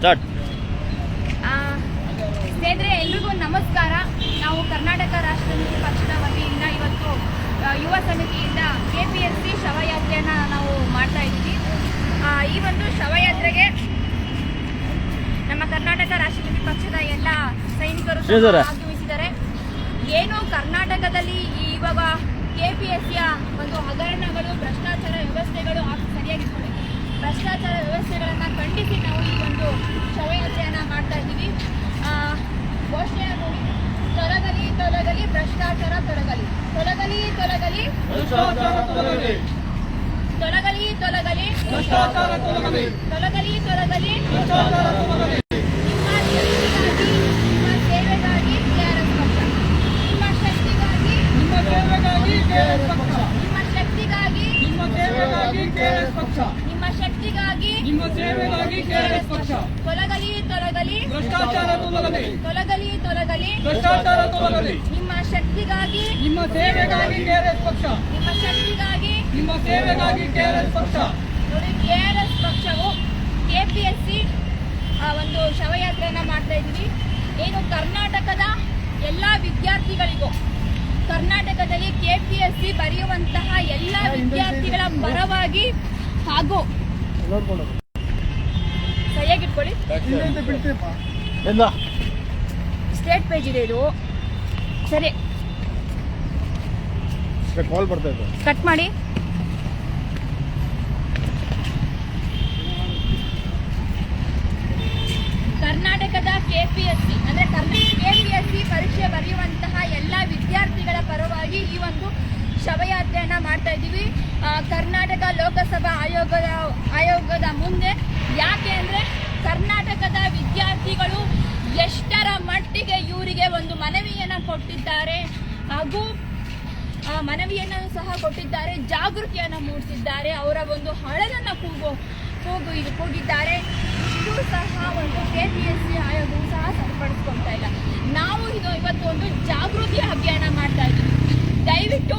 Start. ಸ್ನೇಹಿತರೆ ಎಲ್ರಿಗೂ ನಮಸ್ಕಾರ. ನಾವು ಕರ್ನಾಟಕ ರಾಷ್ಟ್ರ ಪಕ್ಷದ ವತಿಯಿಂದ ಇವತ್ತು ಯುವ ಸಮಿತಿಯಿಂದ ಕೆ ಪಿ ಎಸ್ ಸಿ ಶವಯಾತ್ರೆಯನ್ನ ನಾವು ಮಾಡ್ತಾ ಇದ್ದೀವಿ ಆ, ಈ ಒಂದು ಶವಯಾತ್ರೆಗೆ ನಮ್ಮ ಕರ್ನಾಟಕ ರಾಷ್ಟ್ರ ಪಕ್ಷದ ಎಲ್ಲ ಸೈನಿಕರು. ಆಗಮಿಸಿದ್ದಾರೆ ಏನು ಕರ್ನಾಟಕದಲ್ಲಿ ಇವಾಗ ಕೆ ಪಿ ಎಸ್ ಸಿಯ ಒಂದು ಹಗರಣಗಳು ಭ್ರಷ್ಟಾಚಾರ ವ್ಯವಸ್ಥೆಗಳು ಸರಿಯಾಗಿ ಭ್ರಷ್ಟಾಚಾರ ವ್ಯವಸ್ಥೆಗಳನ್ನು ಖಂಡಿಸಿ ನಾವು ಈ ಒಂದು ಶವಯಾತ್ರೆಯನ್ನು ಮಾಡ್ತಾ ಇದ್ದೀವಿ. ಆ, ಘೋಷಣೆ ನೋಡಿ ತೊಲಗಲಿ ತೊಲಗಲಿ ಭ್ರಷ್ಟಾಚಾರ ತೊಲಗಲಿ. ತೊಲಗಲಿ ತೊಲಗಲಿ ತೊಲಗಲಿ. ತೊಲಗಲಿ ತೊಲಗಲಿ ತೊಲಗಲಿ. ನಿಮ್ಮ ಶಕ್ತಿಗಾಗಿ ನಿಮ್ಮ ಸೇವೆಗಾಗಿ ಪಕ್ಷ. ನಿಮ್ಮ ಸೇವೆಗಾಗಿ ಕೆಆರ್ಎಸ್ ಪಕ್ಷ. ತೊಲಗಲಿ ತೊಲಗಲಿ ಭ್ರಷ್ಟಾಚಾರ ತೊಲಗಲಿ. ತೊಲಗಲಿ ತೊಲಗಲಿ ಭ್ರಷ್ಟಾಚಾರ ತೊಲಗಲಿ. ನಿಮ್ಮ ಶಕ್ತಿಗಾಗಿ ನಿಮ್ಮ ಸೇವೆಗಾಗಿ ಕೆಆರ್ಎಸ್ ಪಕ್ಷ. ನಿಮ್ಮ ಶಕ್ತಿಗಾಗಿ ನಿಮ್ಮ ಸೇವೆಗಾಗಿ ಕೆಆರ್ಎಸ್ ಪಕ್ಷ. ನೋಡಿ ಕೆಆರ್ಎಸ್ ಪಕ್ಷವು ಕೆಪಿಎಸ್ಸಿ ಒಂದು ಶವಯಾತ್ರೆಯನ್ನ ಮಾಡ್ತಾ ಇದ್ವಿ ಏನು ಕರ್ನಾಟಕದ ಎಲ್ಲ ವಿದ್ಯಾರ್ಥಿಗಳಿಗೂ ಕರ್ನಾಟಕದಲ್ಲಿ ಕೆಪಿಎಸ್ಸಿ ಬರೆಯುವಂತಹ ಎಲ್ಲ ವಿದ್ಯಾರ್ಥಿಗಳ ಪರವಾಗಿ ಹಾಗೂ ಸರಿಯಾಗಿಟ್ಕೊಳ್ಳಿ. ಎಲ್ಲ. ಸ್ಟೇಟ್ ಪೇಜ್ ಇದೆ ಇದು. ಸರಿ. ಕಾಲ್ ಬರ್ತಾ ಇದೆ. ಕಟ್ ಮಾಡಿ. ಕರ್ನಾಟಕದ ಕೆಪಿಎಸ್ಸಿ ಅಂದ್ರೆ ಕೆಪಿಎಸ್ಸಿ ಪರೀಕ್ಷೆ ಬರೆಯುವಂತಹ ಎಲ್ಲ ವಿದ್ಯಾರ್ಥಿಗಳ ಪರವಾಗಿ ಈ ಒಂದು ಶವಯಾತ್ರೆಯನ್ನ ಮಾಡ್ತಾ ಇದ್ದೀವಿ. ಕರ್ನಾಟಕ ಲೋಕಸಭಾ ಆಯೋಗದ ಆಯೋಗದ ಮುಂದೆ. ಯಾಕೆ ಅಂದರೆ ಕರ್ನಾಟಕದ ವಿದ್ಯಾರ್ಥಿಗಳು ಎಷ್ಟರ ಮಟ್ಟಿಗೆ ಇವರಿಗೆ ಒಂದು ಮನವಿಯನ್ನು ಕೊಟ್ಟಿದ್ದಾರೆ ಹಾಗೂ ಆ ಮನವಿಯನ್ನು ಸಹ ಕೊಟ್ಟಿದ್ದಾರೆ, ಜಾಗೃತಿಯನ್ನು ಮೂಡಿಸಿದ್ದಾರೆ, ಅವರ ಒಂದು ಹಳದನ್ನು ಕೂಗು ಕೂಗು ಇದು ಕೂಗಿದ್ದಾರೆ. ಇದು ಸಹ ಒಂದು ಕೆ ಪಿ ಎಸ್ ಸಿ ಆಯೋಗವು ಸಹ ಸರಿಪಡಿಸ್ಕೊಳ್ತಾ ಇಲ್ಲ. ನಾವು ಇದು ಇವತ್ತು ಒಂದು ಜಾಗೃತಿ ಅಭಿಯಾನ ಮಾಡ್ತಾ ಇದ್ದೀವಿ. ದಯವಿಟ್ಟು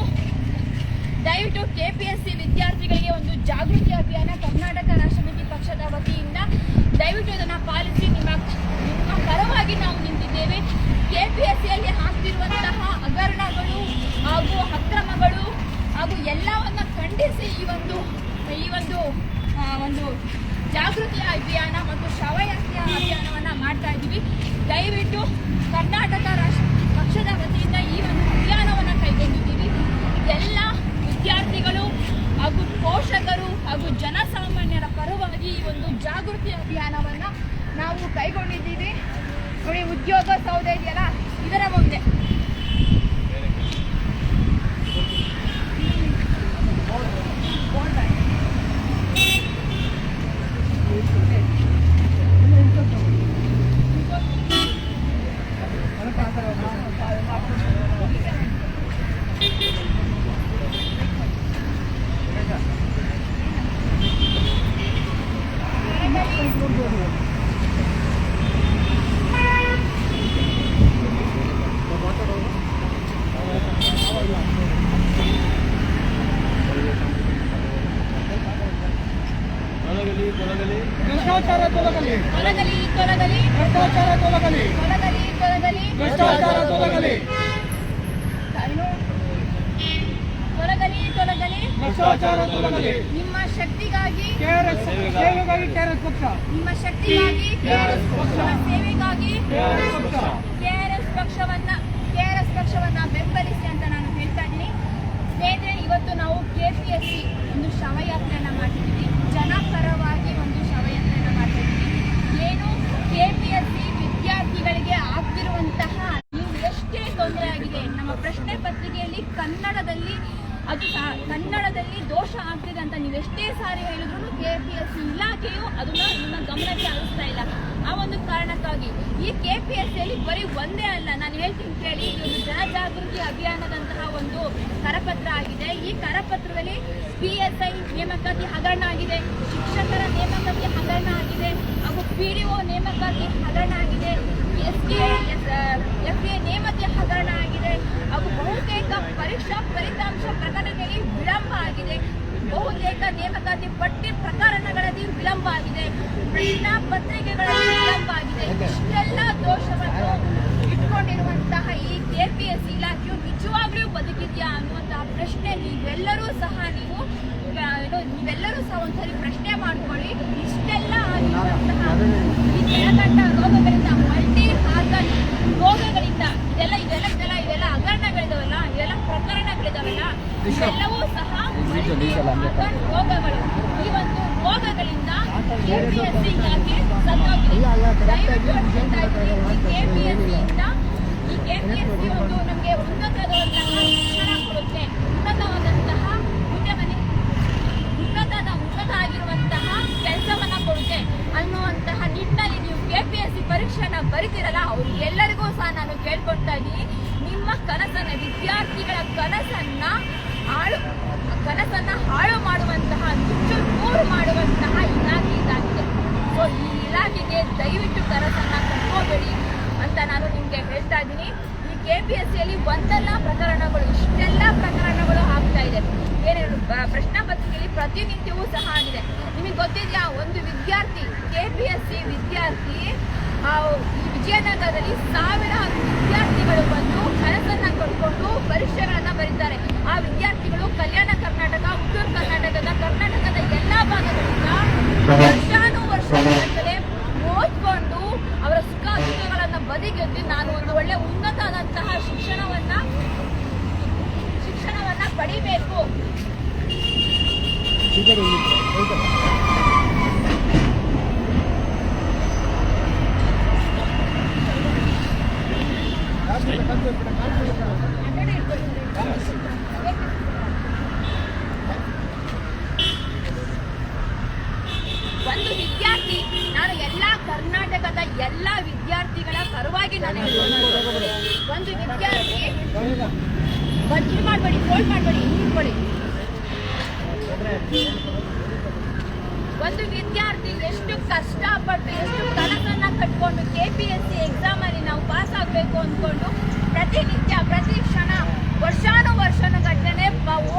ದಯವಿಟ್ಟು ಕೆ ಪಿ ಎಸ್ ಸಿ ವಿದ್ಯಾರ್ಥಿಗಳಿಗೆ ಒಂದು ಜಾಗೃತಿ ಅಭಿಯಾನ ಕರ್ನಾಟಕ ರಾಷ್ಟ್ರ ಸಮಿತಿ ಪಕ್ಷದ ವತಿಯಿಂದ ದಯವಿಟ್ಟು ಅದನ್ನು ಪಾಲಿಸಿ ನಿಮ್ಮ ನಿಮ್ಮ ಪರವಾಗಿ ನಾವು ನಿಂತಿದ್ದೇವೆ. ಕೆ ಪಿ ಎಸ್ ಸಿಯಲ್ಲಿ ಹಾಕ್ತಿರುವಂತಹ ಹಗರಣಗಳು ಹಾಗೂ ಅಕ್ರಮಗಳು ಹಾಗೂ ಎಲ್ಲವನ್ನ ಖಂಡಿಸಿ ಈ ಒಂದು ಈ ಒಂದು ಒಂದು ಜಾಗೃತಿ ಅಭಿಯಾನ ಮತ್ತು ಶವಯಾತ್ರೆಯ ಅಭಿಯಾನವನ್ನು ಮಾಡ್ತಾ ಇದ್ದೀವಿ. ದಯವಿಟ್ಟು ಕರ್ನಾಟಕ ರಾಷ್ಟ್ರ ಪಕ್ಷದ ವತಿಯಿಂದ ಈ ಒಂದು ಅಭಿಯಾನವನ್ನು ಕೈಗೊಂಡಿದ್ದೀವಿ. ಎಲ್ಲ ವಿದ್ಯಾರ್ಥಿಗಳು ಹಾಗೂ ಪೋಷಕರು ಹಾಗೂ ಜನಸಾಮಾನ್ಯರ ಪರವಾಗಿ ಈ ಒಂದು ಜಾಗೃತಿ ಅಭಿಯಾನವನ್ನು ನಾವು ಕೈಗೊಂಡಿದ್ದೀವಿ. ನೋಡಿ ಉದ್ಯೋಗ ಸೌಧ ಇದೆಯಲ್ಲ? ಇದರ ಮುಂದೆ ಭ್ರಷ್ಟಾಚಾರ ತೊಲಗಲಿ ತೊಲಗಲಿ ತೊಲಗಲಿ ಭ್ರಷ್ಟಾಚಾರ ತೊಲಗಲಿ ತೊಲಗಲಿ ತೊಲಗಲಿ ಭ್ರಷ್ಟಾಚಾರ ತೊಲಗಲಿ ಕಣ್ಣು. ತೊಲಗಲಿ ತೊಲಗಲಿ ಭ್ರಷ್ಟಾಚಾರ ತೊಲಗಲಿ ನಿಮ್ಮ ಶಕ್ತಿಗಾಗಿ ಕೆಆರ್ಎಸ್ ಸೇವೆಗಾಗಿ ಕೆಆರ್ಎಸ್ ಪಕ್ಷ ನಿಮ್ಮ ಶಕ್ತಿಗಾಗಿ ಕೆಆರ್ಎಸ್ ಪಕ್ಷದ ಸೇವೆಗಾಗಿ ಕೆಆರ್ಎಸ್ ಪಕ್ಷ ಕೆಆರ್ಎಸ್ ಪಕ್ಷವನ್ನ ಕೆಆರ್ಎಸ್ ಪಕ್ಷವನ್ನ ಬೆಂಬಲಿಸಿ ಅಂತ ನಾನು ಹೇಳ್ತಾ ಇದ್ದೀನಿ. ಸ್ನೇಹಿತರೆ ಇವತ್ತು ನಾವು ಕೆಪಿಎಸ್ಸಿ ಒಂದು ಶವಯಾತ್ರೆಯನ್ನ ಮಾಡ್ತಿದ್ದೀವಿ. ಜನಪರವಾಗಿ ಒಂದು ಶವಯಾತ್ರೆಯನ್ನ ಮಾಡ್ತಾ ಇದ್ದೀವಿ ಏನು ಕೆಪಿಎಸ್ಸಿ ವಿದ್ಯಾರ್ಥಿಗಳಿಗೆ ಆಗ್ತಿರುವಂತಹ ನೀವು ಎಷ್ಟೇ ತೊಂದರೆ ಆಗಿದೆ ನಮ್ಮ ಪ್ರಶ್ನೆ ಪತ್ರಿಕೆಯಲ್ಲಿ ಕನ್ನಡದಲ್ಲಿ ಅದು ಕನ್ನಡದಲ್ಲಿ ದೋಷ ಆಗ್ತಿದೆ ಅಂತ ನೀವು ಎಷ್ಟೇ ಸಾರಿ ಹೇಳಿದ್ರು ಕೆ ಪಿ ಎಸ್ ಸಿ ಇಲಾಖೆಯು ಅದನ್ನ ನಿಮ್ಮ ಗಮನಕ್ಕೆ ಅನಿಸ್ತಾ ಇಲ್ಲ. ಆ ಒಂದು ಕಾರಣಕ್ಕಾಗಿ ಈ ಕೆ ಪಿ ಎಸ್ ಸಿಯಲ್ಲಿ ಬರೀ ಒಂದೇ ಅಲ್ಲ, ನಾನು ಹೇಳ್ತೀನಿ ಕೇಳಿ ಇದೊಂದು ಜನಜಾಗೃತಿ ಅಭಿಯಾನದಂತಹ ಒಂದು ಕರಪತ್ರ ಆಗಿದೆ. ಈ ಕರಪತ್ರದಲ್ಲಿ ಪಿ ಎಸ್ ಐ ನೇಮಕಾತಿ ಹಗರಣ ಆಗಿದೆ, ಶಿಕ್ಷಕರ ನೇಮಕಾತಿ ಹಗರಣ ಆಗಿದೆ, ಹಾಗೂ ಪಿ ಡಿ ಒ ನೇಮಕಾತಿ ಹಗರಣ ಆಗಿದೆ ಎಸ್ ಡಿ ಎಫ್ ಎ ನೇಮಕಾತಿ ಹಗರಣ ಆಗಿದೆ. ಹಾಗೂ ಬಹುತೇಕ ಪರೀಕ್ಷಾ ಫಲಿತಾಂಶ ಪ್ರಕಟಣೆಯಲ್ಲಿ ವಿಳಂಬ ಆಗಿದೆ. ಬಹುತೇಕ ನೇಮಕಾತಿ ಪಟ್ಟಿ ಪ್ರಕರಣಗಳಲ್ಲಿ ವಿಳಂಬ ಆಗಿದೆ. ಪ್ರಶ್ನಾ ಪತ್ರಿಕೆಗಳಲ್ಲಿ ವಿಳಂಬ ಆಗಿದೆ. ಇಷ್ಟೆಲ್ಲ ದೋಷವನ್ನು ಇಟ್ಕೊಂಡಿರುವಂತಹ ಈ ಕೆಪಿಎಸ್ ಪಿ ಎಸ್ ಇಲಾಖೆಯು ನಿಜವಾಗ್ಲೂ ಬದುಕಿದೆಯಾ ಅನ್ನುವಂತಹ ಪ್ರಶ್ನೆ ನೀವೆಲ್ಲರೂ ಸಹ ನೀವು ನೀವೆಲ್ಲರೂ ಸಹ ಒಂದ್ಸರಿ ಪ್ರಶ್ನೆ ಮಾಡ್ಕೊಳ್ಳಿ. ಇಷ್ಟೆಲ್ಲ ಆಗಿರುವಂತಹ ಈ ಇವೆಲ್ಲವೂ ಸಹ ರೋಗಗಳು. ಈ ಒಂದು ರೋಗಗಳಿಂದ ಕೆಪಿಎಸ್ಸಿ ಇಲಾಖೆ ಸತ್ತೋಗಿದೆ. ದಯವಿಟ್ಟು ಇದ್ದೀನಿ, ಈ ಕೆಪಿಎಸ್ಸಿಯಿಂದ ಈ ಕೆಪಿಎಸ್ಸಿ ಒಂದು ನಮಗೆ ಉನ್ನತವಾದಂತಹ ಶಿಕ್ಷಣ ಕೊಡುತ್ತೆ. ಉನ್ನತವಾದಂತಹ ಬನ್ನಿ ಉನ್ನತದ ಉನ್ನತ ಆಗಿರುವಂತಹ ಕೆಲಸವನ್ನ ಕೊಡುತ್ತೆ. ಅನ್ನುವಂತಹ ನಿಟ್ಟಿನಲ್ಲಿ ನೀವು ಕೆಪಿಎಸ್ಸಿ ಪರೀಕ್ಷೆನ ಬರಿತೀರಲ್ಲ ಅವ್ರು ಎಲ್ಲರಿಗೂ ಸಹ ನಾನು ಕೇಳ್ಕೊಳ್ತಾ ಇದ್ದೀನಿ. ನಿಮ್ಮ ಕನಸನ್ನ ವಿದ್ಯಾರ್ಥಿಗಳ ಕನಸನ್ನ ಹಾಳು, ಕನಸನ್ನ ಹಾಳು ಮಾಡುವಂತಹ ನುಚ್ಚು ನೂರು ಮಾಡುವಂತಹ ಇಲಾಖೆ ಇದಾಗಿದೆ. ಸೊ ಈ ಇಲಾಖೆಗೆ ದಯವಿಟ್ಟು ಕನಸನ್ನ ಕಟ್ಕೋಬೇಡಿ ಅಂತ ನಾನು ನಿಮ್ಗೆ ಹೇಳ್ತಾ ಇದ್ದೀನಿ. ಈ ಕೆ ಪಿ ಎಸ್ ಸಿಯಲ್ಲಿ ಒಂದೆಲ್ಲ ಪ್ರಕರಣಗಳು, ಇಷ್ಟೆಲ್ಲ ಪ್ರಕರಣಗಳು ಆಗ್ತಾ ಇದೆ. ಏನೇನು ಪ್ರಶ್ನೆ ಪತ್ರಿಕೆಯಲ್ಲಿ ಪ್ರತಿನಿತ್ಯವೂ ಸಹ ಆಗಿದೆ. ನಿಮಗೆ ಗೊತ್ತಿದೆಯಾ, ಒಂದು ವಿದ್ಯಾರ್ಥಿ ಕೆ ಪಿ ಎಸ್ ಸಿ ವಿದ್ಯಾರ್ಥಿ ಈ ವಿಜಯನಗರದಲ್ಲಿ ಸಾವಿರಾರು ವಿದ್ಯಾರ್ಥಿಗಳು ಬಂದು ಕನಸನ್ನ ಕಟ್ಕೊಂಡು ಪರೀಕ್ಷೆಗಳನ್ನ ಬರೀತಾರೆ. ಆ ವಿದ್ಯಾರ್ಥಿಗಳು ಕಲ್ಯಾಣ ಕರ್ನಾಟಕ ಉತ್ತರ ಕರ್ನಾಟಕದ ಕರ್ನಾಟಕದ ಎಲ್ಲಾ ಭಾಗಗಳಿಂದ ವರ್ಷಾನುವರ್ಷಗಳೇ ಓದ್ಕೊಂಡು ಅವರ ಸುಖ ದುಃಖಗಳನ್ನ ಬದಿಗೆದ್ದು ನಾನು ಒಂದು ಒಳ್ಳೆ ಉನ್ನತವಾದಂತಹ ಶಿಕ್ಷಣವನ್ನ ಶಿಕ್ಷಣವನ್ನ ಪಡಿಬೇಕು ಅದನ್ನೇ ಇಟ್ಕೊಳ್ತಾರೆ. ಒಂದು ವಿದ್ಯಾರ್ಥಿ ನಾನು ಎಲ್ಲಾ ಕರ್ನಾಟಕದ ಎಲ್ಲಾ ವಿದ್ಯಾರ್ಥಿಗಳ ಪರವಾಗಿ ನಾನು ಹೇಳ್ಕೊಳ್ತೀನಿ. ಒಂದು ವಿದ್ಯಾರ್ಥಿ ಇದು ಮಾಡಬೇಡಿ ಫೋಲ್ಡ್ ಮಾಡಬೇಡಿ ಇಟ್ಕೊಳ್ಳಿ. ಒಂದು ವಿದ್ಯಾರ್ಥಿ ಎಷ್ಟು ಕಷ್ಟಪಟ್ಟು, ಎಷ್ಟು ಕನಸನ್ನ ಕಟ್ಕೊಂಡು K P S C exam ಅಲ್ಲಿ ನಾವು ಪಾಸ್ ಆಗಬೇಕು ಅಂದ್ಕೊಂಡು ಪ್ರತಿನಿತ್ಯ, ಪ್ರತಿ ಕ್ಷಣ, ವರ್ಷಾನುವರ್ಷನ ಗಟ್ಟನೆ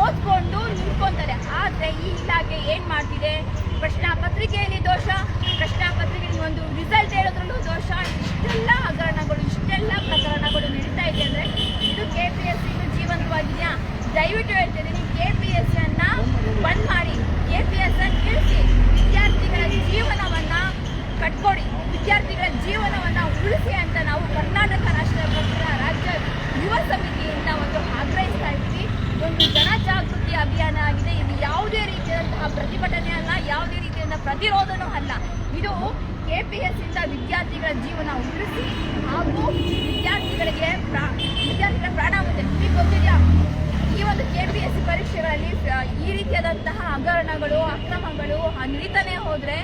ಓದ್ಕೊಂಡು ನಿಂತ್ಕೊಂತಾರೆ. ಆದ್ರೆ ಈ ಇಲಾಖೆ ಏನು ಮಾಡ್ತಿದೆ? ಪ್ರಶ್ನಾ ಪತ್ರಿಕೆಯಲ್ಲಿ ದೋಷ ಪ್ರಶ್ನಾ ಪತ್ರಿಕೆಯಲ್ಲಿ ಒಂದು ರಿಸಲ್ಟ್ ಹೇಳೋದ್ರಲ್ಲೂ ದೋಷ. ಇಷ್ಟೆಲ್ಲ ಹಗರಣಗಳು, ಇಷ್ಟೆಲ್ಲ ಪ್ರಕರಣಗಳು ನಡೀತಾ ಇದೆ ಅಂದ್ರೆ ಇದು ಕೆ ಪಿ ಎಸ್ ಸಿ ಜೀವಂತವಾಗಿದೆಯಾ? ದಯವಿಟ್ಟು ಹೇಳ್ತಿದ್ದೀನಿ ಕೆ ಪಿ ಎಸ್ ಸಿ ಅನ್ನ ಬಂದ್ ಮಾಡಿ ಕೆ ಪಿ ಎಸ್ ಅನ್ನ ನಿಲ್ಲಿಸಿ ವಿದ್ಯಾರ್ಥಿಗಳ ಜೀವನವನ್ನ ಕಟ್ಕೊಡಿ ವಿದ್ಯಾರ್ಥಿಗಳ ಜೀವನವನ್ನ ಉಳಿಸಿ ಅಂತ ನಾವು ಕರ್ನಾಟಕ ರಾಷ್ಟ್ರ ಪಕ್ಷದ ರಾಜ್ಯ ಯುವ ಸಮಿತಿಯಿಂದ ಒಂದು ಆಗ್ರಹಿಸ್ತಾ ಇದ್ದೀವಿ ಒಂದು ಜನಜಾಗೃತಿ ಅಭಿಯಾನ ಆಗಿದೆ ಇದು ಯಾವುದೇ ರೀತಿಯಾದಂತಹ ಪ್ರತಿಭಟನೆ ಅಲ್ಲ ಯಾವುದೇ ರೀತಿಯಾದ ಪ್ರತಿರೋಧನೂ ಅಲ್ಲ ಇದು ಕೆ ಪಿ ಎಸ್ ಇಂದ ವಿದ್ಯಾರ್ಥಿಗಳ ಜೀವನ ಉಳಿಸಿ ಹಾಗೂ ವಿದ್ಯಾರ್ಥಿಗಳಿಗೆ ಪ್ರಾ ವಿದ್ಯಾರ್ಥಿಗಳ ಪ್ರಾಣ ಉಳಿದೆ ನಿಮಗೆ ಗೊತ್ತಿದೆಯಾ ಈ ಒಂದು ಕೆ ಪಿ ಎಸ್ ಸಿ ಪರೀಕ್ಷೆಗಳಲ್ಲಿ ಆ, ಈ ರೀತಿಯಾದಂತಹ ಹಗರಣಗಳು ಅಕ್ರಮಗಳು ಆ, ನಡೀತಾನೆ ಹೋದ್ರೆ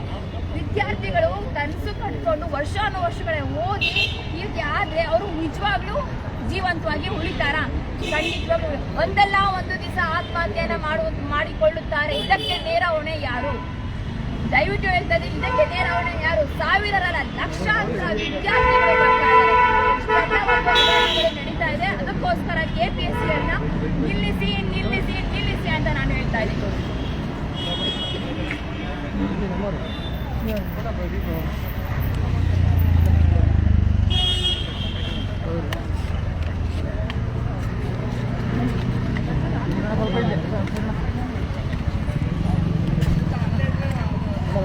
ವಿದ್ಯಾರ್ಥಿಗಳು ಕನಸು ಕಟ್ಕೊಂಡು ವರ್ಷಾನುವರ್ಷಗಳೇ ಓದಿ ಈ ರೀತಿ ಆದ್ರೆ ಅವರು ನಿಜವಾಗ್ಲೂ ಜೀವಂತವಾಗಿ ಉಳಿತಾರ? ಖಂಡಿತವಾಗ್ಲೂ. ಒಂದಲ್ಲ ಒಂದು ದಿವಸ ಆತ್ಮಹತ್ಯೆಯನ್ನ ಮಾಡುವ ಮಾಡಿಕೊಳ್ಳುತ್ತಾರೆ. ಇದಕ್ಕೆ ನೇರ ಹೊಣೆ ಯಾರು? ದಯವಿಟ್ಟು ಹೇಳ್ತದೆ, ಇದಕ್ಕೆ ನೇರ ಹೊಣೆ ಯಾರು? ಸಾವಿರರಲ್ಲ ಲಕ್ಷಾಂತರ ವಿದ್ಯಾರ್ಥಿಗಳು ನಡೀತಾ ಇದೆ. ಅದಕ್ಕೋಸ್ಕರ ಕೆ ಪಿ ಎಸ್ ಸಿಯನ್ನ ನಿಲ್ಲಿಸಿ ನಿಲ್ಲಿಸಿ ನಿಲ್ಲಿಸಿ ಅಂತ ನಾನು ಹೇಳ್ತಾ ಇದ್ದೀನಿ ಇದಕ್ಕೆಲ್ಲ ಅವಕಾಶ ಇಲ್ಲ. ಹೇಳಿ, ಹೇಳಿ. ಗೊತ್ತಾಯ್ತಾ? ನಾವು ಜನಜಾಗೃತಿ ಜನ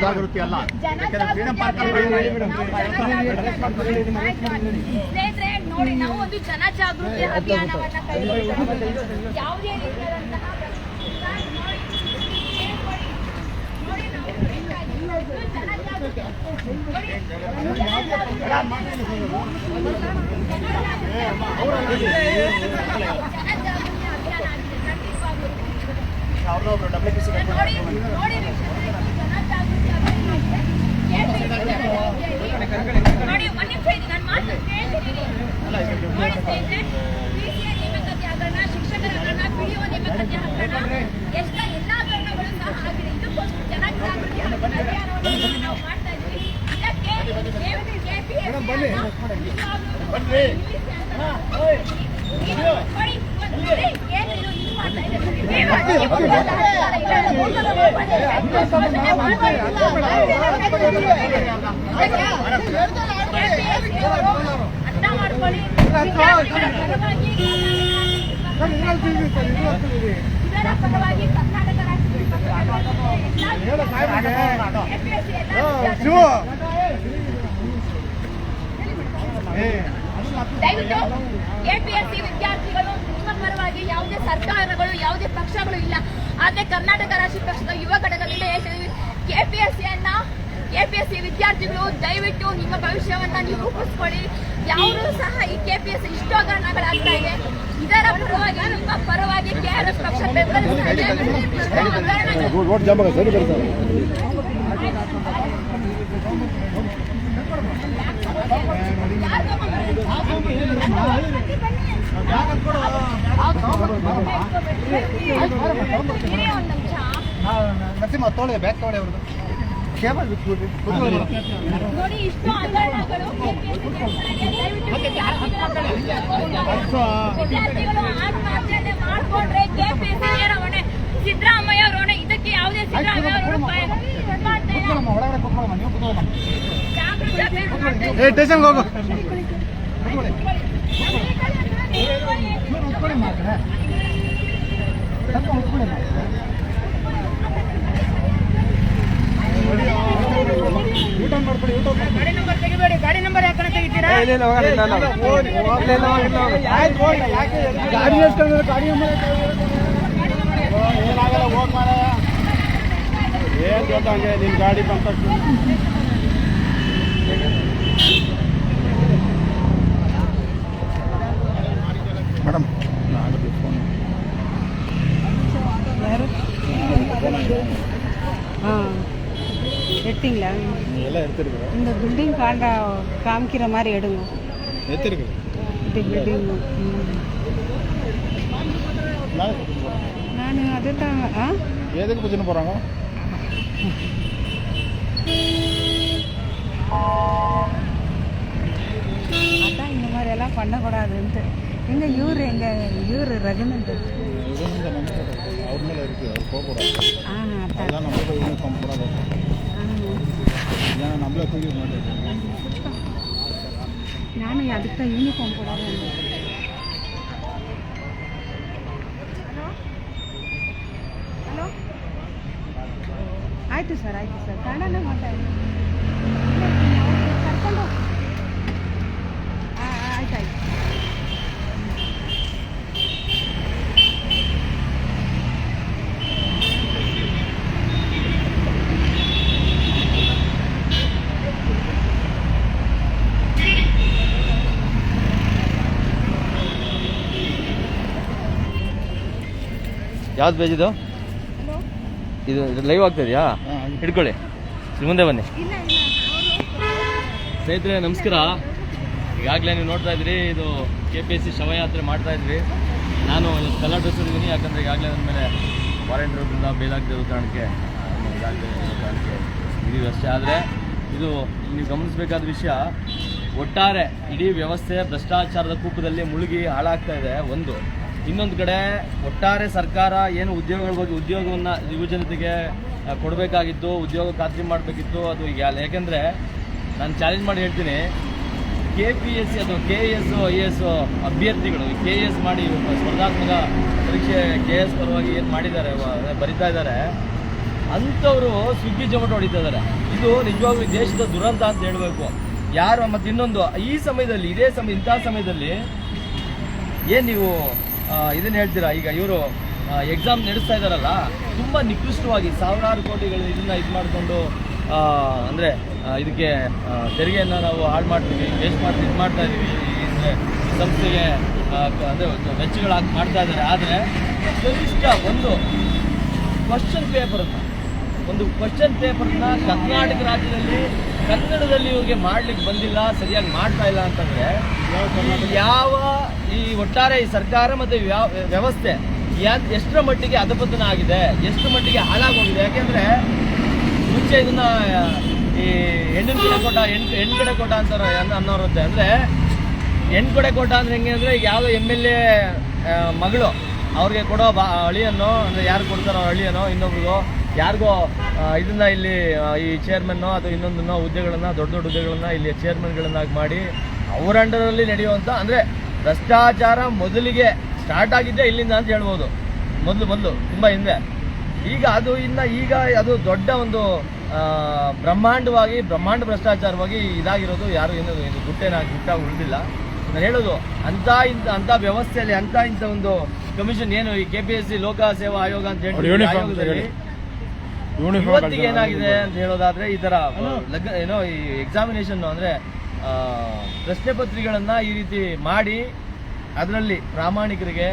ಜಾಗೃತಿ ಅಲ್ಲ ಫ್ರೀಡಂ ಪಾರ್ಕ್ ನೋಡಿ ನಾವು ಒಂದು ಅಭಿಯಾನವನ್ನ ಕೈಗೊಳ್ಳುತ್ತೇವೆ ಯಾವುದೇ ರೀತಿಯಾದಂತಹ ಜನ ಕೇಳ್ಕೊಳ್ಳಿ. ನೋಡಿ, ನಾವು ಹೇಳ್ತಾ ಇದ್ದೀವಿ, ಒಂದು ಜನಜಾಗೃತಿ. ನೋಡಿ, ಜನಜಾಗೃತಿ ಜನಜಾಗೃತಿ ಅಭಿಯಾನ ಆಗಿದೆ ಖಂಡಿತವಾಗ್ಲೂ. ಅವ್ರನ್ನೊಬ್ರು ಡಬ್ಲ್ಯೂ ಪಿ ಸಿ ನೋಡಿ ವೀಕ್ಷಕರೇ, ಈ ಜನಜಾಗೃತಿ ಅಭಿಯಾನ ಇದೆ. ನೋಡಿ ಒಂದ್ ನಿಮಿಷ ಇದೆ ನಾನು ಮಾತು ಕೇಳ್ತೀನಿ ನೋಡಿ ಸ್ನೇಹಿತರೆ PCA ನೇಮಕಾತಿ ಹಗರಣ ಶಿಕ್ಷಕರ ಹಗರಣ ಪಿಡಿಒ ನೇಮಕಾತಿ ಹಗರಣ ಎಲ್ಲ ಎಲ್ಲಾ ಹಗರಣಗಳು ಸಹ ಆಗಿದೆ ಇದಕ್ಕೋಸ್ಕರ ಜನಜಾಗೃತಿ ಅಭಿಯಾನವನ್ನು ನಾವು ಮಾಡ್ತಾ ಇದ್ವಿ ಇದಕ್ಕೆ KPSC ಬನ್ನಿ. ನಿಜವಾಗ್ಲೂ ಬನ್ನಿ. ನಿಲ್ಲಿಸಿ ಅಂತ ಇದು ನೋಡಿ, ಒಂದು ನೋಡಿ, ಏನು ಇದು ಇದು ಮಾಡ್ತಾ ಇದೆ? ನೀವು ಅದಕ್ಕೆ ಇಲ್ಲ, ಇಲ್ಲ, ಮೂರ್ಖರು ಬನ್ನಿ. ಯೋಚನೆ ಮಾಡ್ಬೇಡಿ. KPSC ಅವರು ಅರ್ಥ ಮಾಡ್ಕೊಳ್ಳಿ ವಿದ್ಯಾರ್ಥಿಗಳ ಪರವಾಗಿ ಇದರ ಇದರ ಪರವಾಗಿ ಕರ್ನಾಟಕ ರಾಷ್ಟ್ರೀಯ ಪಕ್ಷದ ಹೇಳು ಸಾಹೇಬ್ರಿಗೆ. KPSC ಎಲ್ಲ ಓ, ವಿದ್ಯಾರ್ಥಿಗಳು- ಶಿವು ಏ, ದಯವಿಟ್ಟು ಕೆಪಿಎಸ್ಸಿ ವಿದ್ಯಾರ್ಥಿಗಳು ನಿಮ್ಮ ಪರವಾಗಿ ಯಾವುದೇ ಸರ್ಕಾರಗಳು ಯಾವುದೇ ಪಕ್ಷಗಳು ಇಲ್ಲ. ಆದರೆ ಕರ್ನಾಟಕ ರಾಷ್ಟ್ರೀಯ ಪಕ್ಷದ ಯುವ ಘಟಕದಿಂದ ಹೇಳ್ತಿದ್ದೀವಿ ಕೆಪಿಎಸ್ಸಿಯನ್ನ ಕೆಪಿಎಸ್ಸಿ ವಿದ್ಯಾರ್ಥಿಗಳು ದಯವಿಟ್ಟು ನಿಮ್ಮ ಭವಿಷ್ಯವನ್ನ ನೀವು ರೂಪಿಸ್ಕೊಳ್ಳಿ. ಯಾರು ಸಹ ಈ ಕೆಪಿಎಸ್ಸಿ ಇಷ್ಟು ಹಗರಣಗಳಾಗ್ತಾ ಇದೆ. ಇದರ ಪರವಾಗಿ ನಿಮ್ಮ ಪರವಾಗಿ ಕೆಆರ್ಎಸ್ ಪಕ್ಷ ನರಸಿಂಹ ತೋಳೆ ಬ್ಯಾಕ್ ತೋಳೆ ಅವ್ರದ್ದು. ಸಿದ್ದರಾಮಯ್ಯ ಅವ್ರ ಹೊಣೆ ಇದಕ್ಕೆ ಯಾವುದೇ ಸಿದ್ದರಾಮಯ್ಯ ಅವರು ಕೂತ್ಕೊಳ್ಳಮ್ಮ ಒಳಗಡೆ ಕೂತ್ಕೊಳ್ಳಮ್ಮ ನೀವು ಕೂತ್ಕೊಳ್ಳಮ್ಮ ಜಾಗೃತ ಏ ಸ್ಟೇಷನ್ಗೆ ಹೋಗು ಬೇಡ. ಕೂತ್ಕೊಳ್ಳಿ ಮಾತ್ರ ಸ್ವಲ್ಪ ಕೂತ್ಕೊಳ್ಳಿ ಯೂಟರ್ನ್ ಗಾಡಿ ಎಸ್ಕೊಂಡು ಗಾಡಿ ನಂಬರ್ ಏನಾಗಲ್ಲ ಹೋಗ್ ಮಾಡ ಏನ್ ಗೊತ್ತಂಗೆ ನಿನ್ ಗಾಡಿ ಬಂತ ಮೇಡಮ್ எடுத்தீங்களா எல்லாம் எடுத்துருக்குறோம் இந்த பில்டிங் காண்டா காமிக்கிற மாதிரி எடுங்க. எடுத்துருக்குறோம் நான் அது தான் ஆ? எதுக்கு பிடிச்சின்னு போகிறாங்க அதான் இந்த மாதிரி எல்லாம் பண்ணக்கூடாதுன்ட்டு. எங்கள் யூர் எங்கள் யூர் ரகுநந்தன். அவர் மேலே இருக்குது அவர் போகக்கூடாது. ஆ அதான். நம்ம யூனிஃபார்ம் போடாது ನಾನು ಅದಕ್ಕೆ ಯೂನಿಫಾರ್ಮ್ ಕೊಡೋದು ಹಲೋ? ಆಯಿತು ಸರ್ ಆಯಿತು ಸರ್. ಕನ್ನಡನೇ ಮಾತಾಡಿ. ಕರ್ಕೊಂಡು ಆಯ್ತು ಆಯ್ತು. ಯಾವ್ದು ಬೇಜಿದು ಇದು? ಇದು ಲೈವ್ ಆಗ್ತಾ ಇದೆಯಾ? ಹಿಡ್ಕೊಳ್ಳಿ. ಇಲ್ಲಿ ಮುಂದೆ ಬನ್ನಿ. ಇಲ್ಲ ಇಲ್ಲ ಅವರು ಸ್ನೇಹಿತರೆ ನಮಸ್ಕಾರ. ಈಗಾಗಲೇ ನೀವು ನೋಡ್ತಾ ಇದ್ರಿ ಇದು ಕೆ ಪಿ ಎಸ್ ಸಿ ಶವಯಾತ್ರೆ ಮಾಡ್ತಾ ಇದ್ವಿ ನಾನು ಕಲರ್ ಡ್ರೆಸ್ ಇದ್ದೀನಿ ಯಾಕಂದರೆ ಈಗಾಗಲೇ ನನ್ನ ಮೇಲೆ ವಾರೆಂಟ್ ಇರೋದ್ರಿಂದ ಬೇಲಾಗದಿರೋ ಕಾರಣಕ್ಕೆ ಈಗಾಗಲೇ ಕಾರಣಕ್ಕೆ ಇದೀವಿ ಅಷ್ಟೇ. ಆದರೆ ಇದು ನೀವು ಗಮನಿಸಬೇಕಾದ ವಿಷಯ ಒಟ್ಟಾರೆ ಇಡೀ ವ್ಯವಸ್ಥೆ ಭ್ರಷ್ಟಾಚಾರದ ಕೂಪದಲ್ಲಿ ಮುಳುಗಿ ಹಾಳಾಗ್ತಾ ಇದೆ. ಒಂದು ಇನ್ನೊಂದು ಕಡೆ ಒಟ್ಟಾರೆ ಸರ್ಕಾರ ಏನು ಉದ್ಯೋಗಗಳ ಬಗ್ಗೆ ಉದ್ಯೋಗವನ್ನು ಯುವಜನತೆಗೆ ಕೊಡಬೇಕಾಗಿತ್ತು, ಉದ್ಯೋಗ ಖಾತ್ರಿ ಮಾಡಬೇಕಿತ್ತು, ಅದು ಈಗ ಯಾಕೆಂದರೆ ನಾನು ಚಾಲೆಂಜ್ ಮಾಡಿ ಹೇಳ್ತೀನಿ ಕೆ ಪಿ ಎಸ್ ಸಿ ಅಥವಾ ಕೆ ಎಸ್ ಐ ಎಸ್ ಅಭ್ಯರ್ಥಿಗಳು ಕೆ ಎಸ್ ಮಾಡಿ ಸ್ಪರ್ಧಾತ್ಮಕ ಪರೀಕ್ಷೆ ಕೆ ಎಸ್ ಪರವಾಗಿ ಏನು ಮಾಡಿದ್ದಾರೆ ಬರಿತಾ ಇದ್ದಾರೆ, ಅಂಥವರು ಸ್ವಿಗ್ಗಿ ಚಮಟ ಹೊಡಿತಾ ಇದ್ದಾರೆ. ಇದು ನಿಜವಾಗ್ಲೂ ದೇಶದ ದುರಂತ ಅಂತ ಹೇಳಬೇಕು. ಯಾರು ಮತ್ತು ಇನ್ನೊಂದು ಈ ಸಮಯದಲ್ಲಿ, ಇದೇ ಸಮಯ, ಇಂಥ ಸಮಯದಲ್ಲಿ ಏನು ನೀವು ಇದನ್ನು ಹೇಳ್ತೀರಾ? ಈಗ ಇವರು ಎಕ್ಸಾಮ್ ನಡೆಸ್ತಾ ಇದ್ದಾರಲ್ಲ, ತುಂಬ ನಿಕೃಷ್ಟವಾಗಿ ಸಾವಿರಾರು ಕೋಟಿಗಳು ಇದನ್ನ ಇದು ಮಾಡಿಕೊಂಡು ಅಂದರೆ ಇದಕ್ಕೆ ತೆರಿಗೆಯನ್ನು ನಾವು ಹಾಳು ಮಾಡ್ತೀವಿ ವೇಸ್ಟ್ ಮಾಡ್ತೀವಿ ಇದು ಮಾಡ್ತಾ ಇದ್ದೀವಿ ಅಂದರೆ ಸಂಸ್ಥೆಗೆ ಅಂದರೆ ವೆಚ್ಚಗಳಾಗಿ ಮಾಡ್ತಾ ಇದ್ದಾರೆ. ಆದರೆ, ಕನಿಷ್ಠ ಒಂದು ಕ್ವಶನ್ ಪೇಪರನ್ನು ಒಂದು ಕ್ವಶನ್ ಪೇಪರ್ನ ಕರ್ನಾಟಕ ರಾಜ್ಯದಲ್ಲಿ ಕನ್ನಡದಲ್ಲಿ ಇವ್ರಿಗೆ ಮಾಡ್ಲಿಕ್ಕೆ ಬಂದಿಲ್ಲ, ಸರಿಯಾಗಿ ಮಾಡ್ತಾ ಇಲ್ಲ ಅಂತಂದ್ರೆ ಯಾವ ಈ ಒಟ್ಟಾರೆ ಈ ಸರ್ಕಾರ ಮತ್ತೆ ವ್ಯವ- ವ್ಯವಸ್ಥೆ ಎಷ್ಟರ ಮಟ್ಟಿಗೆ ಅಧಪತನ ಆಗಿದೆ, ಎಷ್ಟು ಮಟ್ಟಿಗೆ ಹಾಳಾಗೋಗಿದೆ, ಯಾಕೆಂದ್ರೆ ಮುಂಚೆ ಇದನ್ನ, ಈ ಹೆಣ್ಣಿನ ಕಡೆ ಕೊಟ್ಟ ಹೆಣ್ಣು ಹೆಣ್ಣು ಕಡೆ ಕೊಟ್ಟ ಅಂತಾರ ಅನ್ನೋರುತ್ತೆ ಅಂದ್ರೆ ಹೆಣ್ಣು ಕಡೆ ಕೊಟ್ಟ ಅಂದ್ರೆ ಹೆಂಗೆ ಅಂದ್ರೆ ಯಾವ ಎಂ ಎಲ್ ಎ ಮಗಳು ಅವ್ರಿಗೆ ಕೊಡೋ ಬಾ, ಅಳಿಯನ್ನೋ, ಅಂದ್ರೆ ಯಾರು ಕೊಡ್ತಾರೋ ಅಳಿಯನೋ, ಇನ್ನೊಬ್ರಿಗೋ ಯಾರಿಗೋ ಇದನ್ನ ಇಲ್ಲಿ ಈ ಚೇರ್ಮನ್ನೋ ಅಥವಾ ಇನ್ನೊಂದನ್ನೋ ಹುದ್ದೆಗಳನ್ನ ದೊಡ್ಡ ದೊಡ್ಡ ಹುದ್ದೆಗಳನ್ನ ಇಲ್ಲಿ ಚೇರ್ಮನ್ಗಳನ್ನಾಗಿ ಮಾಡಿ ಅವರ ಅಂಡರಲ್ಲಿ ನಡೆಯುವಂಥ ಅಂದ್ರೆ ಭ್ರಷ್ಟಾಚಾರ ಮೊದಲಿಗೆ ಸ್ಟಾರ್ಟ್ ಆಗಿದ್ದೆ ಇಲ್ಲಿಂದ ಅಂತ ಹೇಳ್ಬೋದು. ಮೊದಲು ಮೊದಲು ತುಂಬ ಹಿಂದೆ. ಈಗ ಅದು ಇನ್ನ ಈಗ ಅದು ದೊಡ್ಡ ಒಂದು ಬ್ರಹ್ಮಾಂಡವಾಗಿ ಬ್ರಹ್ಮಾಂಡ ಭ್ರಷ್ಟಾಚಾರವಾಗಿ ಇದಾಗಿರೋದು ಯಾರು ಏನು ಇದು ಗುಟ್ಟೇನ ಗುಟ್ಟ ಉಳಿದಿಲ್ಲ. ನಾನು ಹೇಳೋದು ಅಂತ ಇಂಥ ಅಂತ ವ್ಯವಸ್ಥೆಯಲ್ಲಿ ಅಂತ ಇಂಥ ಒಂದು ಕಮಿಷನ್ ಏನು ಈ ಕೆ ಪಿ ಎಸ್ ಸಿ ಲೋಕ ಸೇವಾ ಆಯೋಗ ಅಂತ ಹೇಳಿ ಆಯೋಗದಲ್ಲಿ ಇವತ್ತಿಗೆ ಏನಾಗಿದೆ ಅಂತ ಹೇಳೋದಾದ್ರೆ ಈ ತರ ಲಗ್ ಏನೋ ಈ ಎಕ್ಸಾಮಿನೇಷನ್ ಅಂದ್ರೆ ಪ್ರಶ್ನೆ ಪತ್ರಿಕೆಗಳನ್ನ ಈ ರೀತಿ ಮಾಡಿ ಅದರಲ್ಲಿ ಪ್ರಾಮಾಣಿಕರಿಗೆ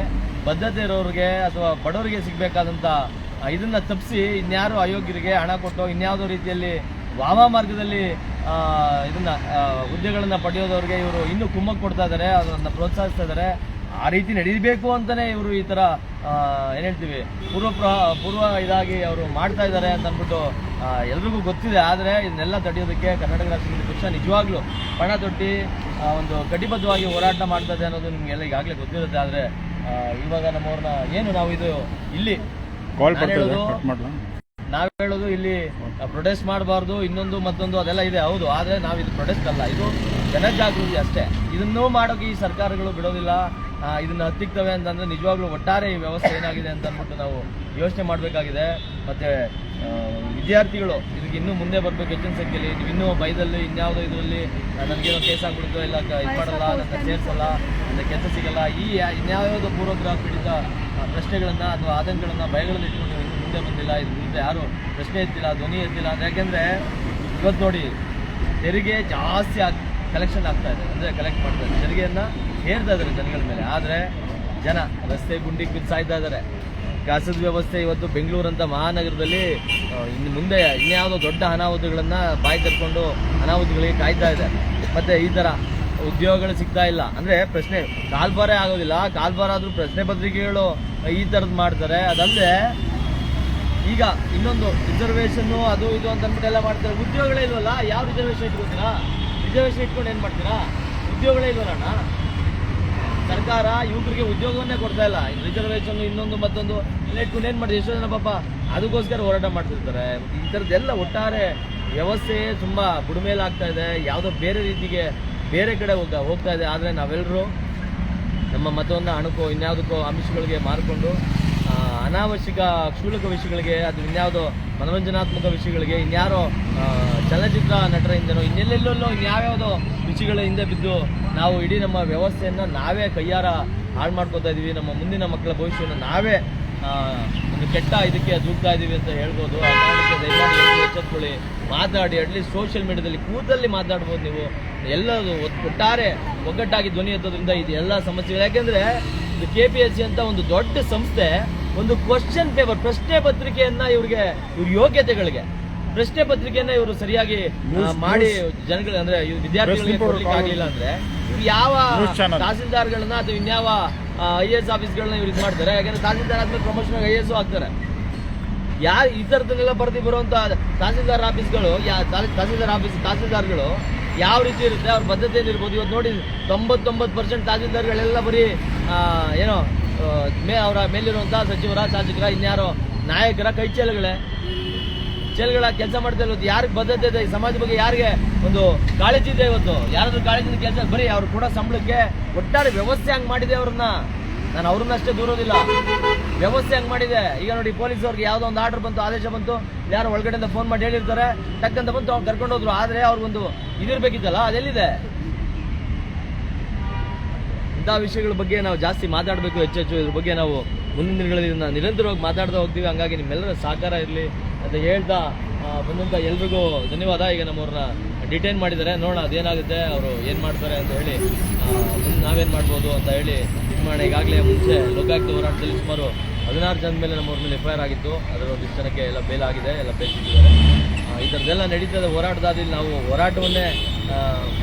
ಬದ್ಧತೆ ಇರೋರಿಗೆ ಅಥವಾ ಬಡವರಿಗೆ ಸಿಗ್ಬೇಕಾದಂತ ಇದನ್ನ ತಪ್ಪಿಸಿ ಇನ್ಯಾರು ಅಯೋಗ್ಯರಿಗೆ ಹಣ ಕೊಟ್ಟು ಇನ್ಯಾವುದೋ ರೀತಿಯಲ್ಲಿ ವಾಮ ಮಾರ್ಗದಲ್ಲಿ ಇದನ್ನ ಹುದ್ದೆಗಳನ್ನ ಪಡೆಯೋದವ್ರಿಗೆ ಇವರು ಇನ್ನೂ ಕುಮ್ಮಕ್ಕೆ ಕೊಡ್ತಾ ಇದ್ದಾರೆ ಅದನ್ನ ಪ್ರೋತ್ಸಾಹಿಸ್ತಾ ಇದ್ದಾರೆ ಆ ರೀತಿ ನಡೀಬೇಕು ಅಂತಾನೆ ಇವರು ಈ ತರ ಏನು ಏನ್ ಹೇಳ್ತೀವಿ ಪೂರ್ವ ಪ್ರ- ಪೂರ್ವ ಇದಾಗಿ ಅವರು ಮಾಡ್ತಾ ಇದ್ದಾರೆ ಅಂತ ಅಂದ್ಬಿಟ್ಟು ಎಲ್ರಿಗೂ ಗೊತ್ತಿದೆ. ಆದ್ರೆ ಇದನ್ನೆಲ್ಲ ತಡೆಯೋದಕ್ಕೆ ಕರ್ನಾಟಕ ರಾಜ್ಯ ಸಮಿತಿ ಪಕ್ಷ ನಿಜವಾಗ್ಲೂ ಪಣ ತೊಟ್ಟಿ ಒಂದು ಕಟಿಬದ್ಧವಾಗಿ ಹೋರಾಟ ಮಾಡ್ತಾ ಇದೆ ಅನ್ನೋದು ನಿಮಗೆಲ್ಲ ಈಗಾಗಲೇ ಗೊತ್ತಿರುತ್ತೆ. ಆದ್ರೆ ಇವಾಗ ನಮ್ಮವ್ರನ್ನ ಏನು ನಾವು ಇದು ಇಲ್ಲಿ ನಾವ್ ಹೇಳೋದು ಇಲ್ಲಿ ಪ್ರೊಟೆಸ್ಟ್ ಮಾಡಬಾರ್ದು ಇನ್ನೊಂದು ಮತ್ತೊಂದು ಅದೆಲ್ಲ ಇದೆ. ಹೌದು ಆದ್ರೆ ನಾವು ಇದು ಪ್ರೊಟೆಸ್ಟ್ ಅಲ್ಲ. ಇದು ಜನಜಾಗೃತಿ ಅಷ್ಟೇ. ಇದನ್ನೂ ಮಾಡೋಕೆ ಈ ಸರ್ಕಾರಗಳು ಬಿಡೋದಿಲ್ಲ. ಇದನ್ನ ಹತ್ತಿಕ್ತವೆ ಅಂತಂದ್ರೆ ನಿಜವಾಗ್ಲೂ ಒಟ್ಟಾರೆ ಈ ವ್ಯವಸ್ಥೆ ಏನಾಗಿದೆ ಅಂತ ಅಂದ್ಬಿಟ್ಟು ನಾವು ಯೋಚನೆ ಮಾಡಬೇಕಾಗಿದೆ. ಮತ್ತೆ ವಿದ್ಯಾರ್ಥಿಗಳು ಇದಕ್ಕೆ ಇನ್ನೂ ಮುಂದೆ ಬರಬೇಕು ಹೆಚ್ಚಿನ ಸಂಖ್ಯೆಯಲ್ಲಿ ನೀವು ಇನ್ನೂ ಬೈದಲ್ಲಿ ಇನ್ಯಾವುದೋ ಇದರಲ್ಲಿ ನನಗೇನೋ ಕೇಸ್ ಆಗ್ಬಿಡ್ತು ಇಲ್ಲ ಇದು ಮಾಡಲ್ಲ ನನ್ನ ಸೇರಿಸಲ್ಲ ನನ್ನ ಕೆಲಸ ಸಿಗಲ್ಲ ಈ ಇನ್ಯಾವುದೋ ಪೂರ್ವಗ್ರಹ ಪೀಡಿತ ಪ್ರಶ್ನೆಗಳನ್ನ ಅಥವಾ ಆತಂಕಗಳನ್ನು ಭಯಗಳಲ್ಲಿ ಇಟ್ಕೊಂಡು ಇನ್ನು ಮುಂದೆ ಬಂದಿಲ್ಲ. ಇದ್ರ ಮುಂದೆ ಯಾರು ಪ್ರಶ್ನೆ ಎತ್ತಿಲ್ಲ ಧ್ವನಿ ಎತ್ತಿಲ್ಲ ಅಂದ್ರೆ ಯಾಕೆಂದ್ರೆ ಇವತ್ತು ನೋಡಿ ತೆರಿಗೆ ಜಾಸ್ತಿ ಆಗಿ ಕಲೆಕ್ಷನ್ ಆಗ್ತಾ ಇದೆ. ಅಂದ್ರೆ ಕಲೆಕ್ಟ್ ಮಾಡ್ತಾ ಇದೆ. ತೆರಿಗೆಯನ್ನ ಹೇರ್ತಾ ಇದ್ದಾರೆ ಜನಗಳ ಮೇಲೆ. ಆದರೆ ಜನ ರಸ್ತೆ ಗುಂಡಿ ಬಿದ್ದು ಸಾಯ್ತಾ ಇದ್ದಾರೆ. ಕಸದ ವ್ಯವಸ್ಥೆ ಇವತ್ತು ಬೆಂಗಳೂರಂತ ಮಹಾನಗರದಲ್ಲಿ ಆ, ಇನ್ನು ಮುಂದೆ ಇನ್ಯಾವುದೋ ದೊಡ್ಡ ಅನಾಹುತಗಳನ್ನು ಬಾಯಿ ತರ್ಕೊಂಡು ಅನಾಹುತಗಳಿಗೆ ಕಾಯ್ತಾ ಇದೆ. ಮತ್ತು ಈ ಥರ ಉದ್ಯೋಗಗಳು ಸಿಗ್ತಾ ಇಲ್ಲ. ಅಂದರೆ ಪ್ರಶ್ನೆ ಕಾಲ್ಬಾರೇ ಆಗೋದಿಲ್ಲ. ಕಾಲ್ಬಾರ ಆದರೂ ಪ್ರಶ್ನೆ ಪತ್ರಿಕೆಗಳು ಈ ಥರದ್ದು ಮಾಡ್ತಾರೆ. ಅದಲ್ಲದೆ ಈಗ ಇನ್ನೊಂದು ರಿಸರ್ವೇಷನ್ನು ಅದು ಇದು ಅಂತ ಅಂದ್ಬಿಟ್ಟು ಎಲ್ಲ ಮಾಡ್ತಾರೆ. ಉದ್ಯೋಗಗಳೇ ಇಲ್ವಲ್ಲ? ಯಾವ ರಿಸರ್ವೇಷನ್ ಇಟ್ಕೊತೀರಾ? ರಿಸರ್ವೇಷನ್ ಇಟ್ಕೊಂಡು ಏನು ಮಾಡ್ತೀರಾ? ಉದ್ಯೋಗಗಳೇ ಇಲ್ವಲ್ಲ ಸರ್ಕಾರ ಯುವಕರಿಗೆ ಉದ್ಯೋಗವನ್ನೇ ಕೊಡ್ತಾ ಇಲ್ಲ. ರಿಸರ್ವೇಶನ್ ಇನ್ನೊಂದು ಮತ್ತೊಂದು. ಇಟ್ಕೊಂಡು ಏನ್ ಮಾಡಿದೆ ಎಷ್ಟೋ ಜನ ಪಾಪ ಅದಕ್ಕೋಸ್ಕರ ಹೋರಾಟ ಮಾಡ್ತಿರ್ತಾರೆ. ಈ ಥರದ್ದೆಲ್ಲ ಒಟ್ಟಾರೆ ವ್ಯವಸ್ಥೆ ತುಂಬಾ ಬುಡಮೇಲಾಗ್ತಾ ಇದೆ. ಯಾವುದೋ ಬೇರೆ ರೀತಿಗೆ ಬೇರೆ ಕಡೆ ಹೋಗ ಹೋಗ್ತಾ ಇದೆ. ಆದರೆ ನಾವೆಲ್ಲರೂ ನಮ್ಮ ಮತವನ್ನು ಹಣಕ್ಕೋ, ಇನ್ಯಾವುದಕ್ಕೋ ಅಂಶಗಳಿಗೆ ಮಾರಿಕೊಂಡು ಅನಾವಶ್ಯಕ ಕ್ಷೂಲಕ ವಿಷಯಗಳಿಗೆ, ಅದು ಇನ್ಯಾವುದೋ ಮನೋರಂಜನಾತ್ಮಕ ವಿಷಯಗಳಿಗೆ, ಇನ್ಯಾರೋ ಚಲನಚಿತ್ರ ನಟರ ಹಿಂದೆನೋ ಇನ್ನೆಲ್ಲೆಲ್ಲೋ ಇನ್ಯಾವ್ಯಾವುದೋ ವಿಷಯಗಳ ಹಿಂದೆ ಬಿದ್ದು ನಾವು ಇಡೀ ನಮ್ಮ ವ್ಯವಸ್ಥೆಯನ್ನು ನಾವೇ ಕೈಯಾರ ಹಾಳು ಮಾಡ್ಕೋತಾ ಇದ್ದೀವಿ ನಮ್ಮ ಮುಂದಿನ ಮಕ್ಕಳ ಭವಿಷ್ಯವನ್ನು ನಾವೇ ಒಂದು ಕೆಟ್ಟ ಇದಕ್ಕೆ ದೂಗ್ತಾ ಇದ್ದೀವಿ ಅಂತ ಹೇಳ್ಬೋದು. ಆ ಕಾರಣಕ್ಕೆ ದಯಮಾಡಿ ಎಚ್ಚೆತ್ಕೊಳ್ಳಿ. ಮಾತಾಡಿ, ಅಟ್ಲೀಸ್ಟ್ ಸೋಷಿಯಲ್ ಮೀಡಿಯಾದಲ್ಲಿ ಕೂದಲ್ಲಿ ಮಾತಾಡ್ಬೋದು ನೀವು. ಎಲ್ಲದು ಒಟ್- ಒಟ್ಟಾರೆ ಒಗ್ಗಟ್ಟಾಗಿ ಧ್ವನಿ ಎತ್ತೋದ್ರಿಂದ ಇದು ಎಲ್ಲ ಸಮಸ್ಯೆಗಳು. ಯಾಕೆಂದರೆ ಇದು ಕೆ ಪಿ ಎಸ್ ಸಿ ಅಂತ ಒಂದು ದೊಡ್ಡ ಸಂಸ್ಥೆ. ಒಂದು ಕ್ವಶನ್ ಪೇಪರ್ ಪ್ರಶ್ನೆ ಪತ್ರಿಕೆಯನ್ನ ಇವ್ರಿಗೆ ಇವ್ರ ಯೋಗ್ಯತೆಗಳಿಗೆ ಪ್ರಶ್ನೆ ಪತ್ರಿಕೆಯನ್ನ ಇವರು ಸರಿಯಾಗಿ ಮಾಡಿ ಜನಗಳ ಅಂದ್ರೆ ವಿದ್ಯಾರ್ಥಿಗಳಿಗೆ ಕೊಡ್ಲಿಕ್ಕೆ ಆಗ್ಲಿಲ್ಲ ಅಂದ್ರೆ ಯಾವ ತಹಸೀಲ್ದಾರ್ಗಳನ್ನ ಅಥವಾ ಇನ್ಯಾವ ಐ ಎಸ್ ಆಫೀಸ್ಗಳನ್ನ ಇವ್ರು ಇದು ಮಾಡ್ತಾರೆ? ಯಾಕಂದ್ರೆ ತಹಸೀಲ್ದಾರ್ ಆದ್ಮೇಲೆ ಪ್ರಮೋಷನ್ ಐ ಎಸ್ ಆಗ್ತಾರೆ. ಯಾರು ಈ ಥರದನ್ನೆಲ್ಲ ಬರ್ದಿ ಬರುವಂತ ತಹಸೀಲ್ದಾರ್ ಆಫೀಸ್ಗಳು ತಹಸೀಲ್ದಾರ್ ಆಫೀಸ್ ತಹಸೀಲ್ದಾರ್ಗಳು ಯಾವ ರೀತಿ ಇರುತ್ತೆ ಅವ್ರ ಬದ್ಧತೆ ಇರ್ಬೋದು. ಇವತ್ತು ನೋಡಿ ತೊಂಬತ್ತೊಂಬತ್ತು ಪರ್ಸೆಂಟ್ ತಹಸೀಲ್ದಾರ್ಗಳೆಲ್ಲ ಬರೀ ಏನೋ ಮೇ ಅವರ ಮೇಲಿರುವಂತಹ ಸಚಿವರ, ಶಾಸಕರ, ಇನ್ಯಾರೋ ನಾಯಕರ ಕೈ ಚೇಲುಗಳೇ? ಚೇಲುಗಳ ಕೆಲಸ ಮಾಡ್ತಾ ಇರೋದು ಯಾರಿಗೆ ಬದ್ಧತೆ ಇದೆ? ಈ ಸಮಾಜ ಬಗ್ಗೆ ಯಾರಿಗೆ ಒಂದು ಕಾಳಜಿ ಇದೆ ಇವತ್ತು? ಯಾರಾದ್ರೂ ಕಾಳಜಿನ ಕೆಲಸ ಬರೀ ಅವ್ರು ಕೂಡ ಸಂಬಳಕ್ಕೆ ಒಟ್ಟಾರೆ ವ್ಯವಸ್ಥೆ ಹಂಗೆ ಮಾಡಿದೆ ಅವ್ರನ್ನ. ನಾನು ಅವ್ರನ್ನಷ್ಟೇ ದೂರೋದಿಲ್ಲ. ವ್ಯವಸ್ಥೆ ಹಂಗೆ ಮಾಡಿದೆ. ಈಗ ನೋಡಿ ಪೊಲೀಸ್ ಅವ್ರಿಗೆ ಯಾವ್ದೋ ಒಂದು ಆರ್ಡರ್ ಬಂತು, ಆದೇಶ ಬಂತು. ಯಾರು ಒಳಗಡೆಯಿಂದ ಫೋನ್ ಮಾಡಿ ಹೇಳಿರ್ತಾರೆ. ತಕ್ಕಂತ ಬಂತು, ಅವ್ರು ಕರ್ಕೊಂಡು ಹೋದ್ರು ಆದ್ರೆ ಅವ್ರಿಗೊಂದು ಇದಿರ್ಬೇಕಿತ್ತಲ್ಲ, ಅದೆಲ್ಲಿದೆ? ಇಂಥ ವಿಷಯಗಳ ಬಗ್ಗೆ ನಾವು ಜಾಸ್ತಿ ಮಾತಾಡಬೇಕು ಹೆಚ್ಚೆಚ್ಚು ಇದ್ರ ಬಗ್ಗೆ ನಾವು ಮುಂದಿನ ದಿನಗಳಲ್ಲಿ ನಿರಂತರವಾಗಿ ಮಾತಾಡ್ತಾ ಹೋಗ್ತೀವಿ. ಹಂಗಾಗಿ ನಿಮ್ಮೆಲ್ಲರ ಸಹಕಾರ ಇರಲಿ ಅಂತ ಹೇಳ್ತಾ ಬಂದಂಥ ಎಲ್ರಿಗೂ ಧನ್ಯವಾದ. ಈಗ ನಮ್ಮವ್ರನ್ನ ಡಿಟೈನ್ ಮಾಡಿದ್ದಾರೆ. ನೋಡೋಣ ಅದೇನಾಗುತ್ತೆ, ಅವರು ಏನು ಮಾಡ್ತಾರೆ ಅಂತ ಹೇಳಿ ಮುಂದೆ ನಾವೇನು ಮಾಡ್ಬೋದು ಅಂತ ಹೇಳಿ ಇದು ಮಾಡಿ ಈಗಾಗಲೇ ಮುಂಚೆ ಲೋಕಾಯುಕ್ತ ಹೋರಾಟದಲ್ಲಿ ಸುಮಾರು ಹದಿನಾರು ಜನ ಮೇಲೆ ನಮ್ಮವ್ರ ಮೇಲೆ ಎಫ್ ಐ ಆರ್ ಆಗಿತ್ತು. ಅದರ ಒಂದಿಷ್ಟು ಜನಕ್ಕೆ ಎಲ್ಲ ಬೇಲ್ ಆಗಿದೆ, ಎಲ್ಲ ಬೇಲ್ ಈ ಥರದ್ದೆಲ್ಲ ನಡೀತದೆ ಹೋರಾಟದಲ್ಲಿ ನಾವು ಹೋರಾಟವನ್ನೇ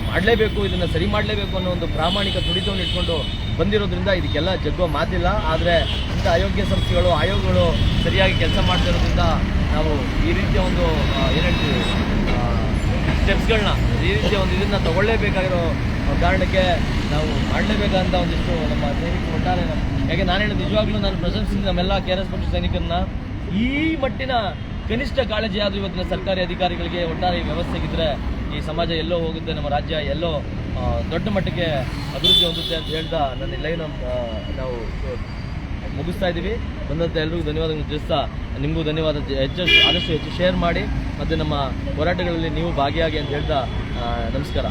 ಮಾಡಲೇಬೇಕು, ಇದನ್ನು ಸರಿ ಮಾಡಲೇಬೇಕು ಅನ್ನೋ ಒಂದು ಪ್ರಾಮಾಣಿಕ ತುಡಿತವನ್ನು ಇಟ್ಕೊಂಡು ಬಂದಿರೋದ್ರಿಂದ ಇದಕ್ಕೆಲ್ಲ ಜಗ್ಗೋ ಮಾತಿಲ್ಲ. ಆದರೆ ಇಂಥ ಆಯೋಗ್ಯ ಸಂಸ್ಥೆಗಳು, ಆಯೋಗಗಳು ಸರಿಯಾಗಿ ಕೆಲಸ ಮಾಡ್ತಿರೋದ್ರಿಂದ ನಾವು ಈ ರೀತಿಯ ಒಂದು ಏನ್ ಸ್ಟೆಪ್ಸ್ಗಳನ್ನ ಈ ರೀತಿಯ ಒಂದು ಇದನ್ನು ತಗೊಳ್ಳೇಬೇಕಾಗಿರೋ ಕಾರಣಕ್ಕೆ ನಾವು ಮಾಡಲೇಬೇಕಂತ ಒಂದಿಷ್ಟು ನಮ್ಮ ಸೈನಿಕರು ಒಟ್ಟಾರೆ. ಯಾಕೆ ನಾನು ಹೇಳಿದ ನಿಜವಾಗ್ಲೂ ನಾನು ಪ್ರಶಂಸಿಸಿದ ನಮ್ಮೆಲ್ಲ ಕೆ ಆರ್ ಎಸ್ ಪಕ್ಷ ಸೈನಿಕರನ್ನ ಈ ಮಟ್ಟಿನ ಕನಿಷ್ಠ ಕಾಳಜಿ ಆದರೂ ಇವತ್ತಿನ ಸರ್ಕಾರಿ ಅಧಿಕಾರಿಗಳಿಗೆ ಒಟ್ಟಾರೆ ವ್ಯವಸ್ಥೆಗಿದ್ರೆ ಈ ಸಮಾಜ ಎಲ್ಲೋ ಹೋಗುತ್ತೆ, ನಮ್ಮ ರಾಜ್ಯ ಎಲ್ಲೋ ದೊಡ್ಡ ಮಟ್ಟಿಗೆ ಅಭಿವೃದ್ಧಿ ಹೊಂದುತ್ತೆ ಅಂತ ಹೇಳ್ತಾ ನನ್ನ ಲೈನ್ ನಾವು ಮುಗಿಸ್ತಾ ಇದ್ದೀವಿ. ಬಂದಂತ ಎಲ್ಲರಿಗೂ ಧನ್ಯವಾದಗಳನ್ನು ತಿಳಿಸ್ತಾ ನಿಮಗೂ ಧನ್ಯವಾದ. ಹೆಚ್ಚು, ಆದಷ್ಟು ಹೆಚ್ಚು ಶೇರ್ ಮಾಡಿ ಮತ್ತು ನಮ್ಮ ಹೋರಾಟಗಳಲ್ಲಿ ನೀವು ಭಾಗಿಯಾಗಿ ಅಂತ ಹೇಳ್ತಾ ನಮಸ್ಕಾರ.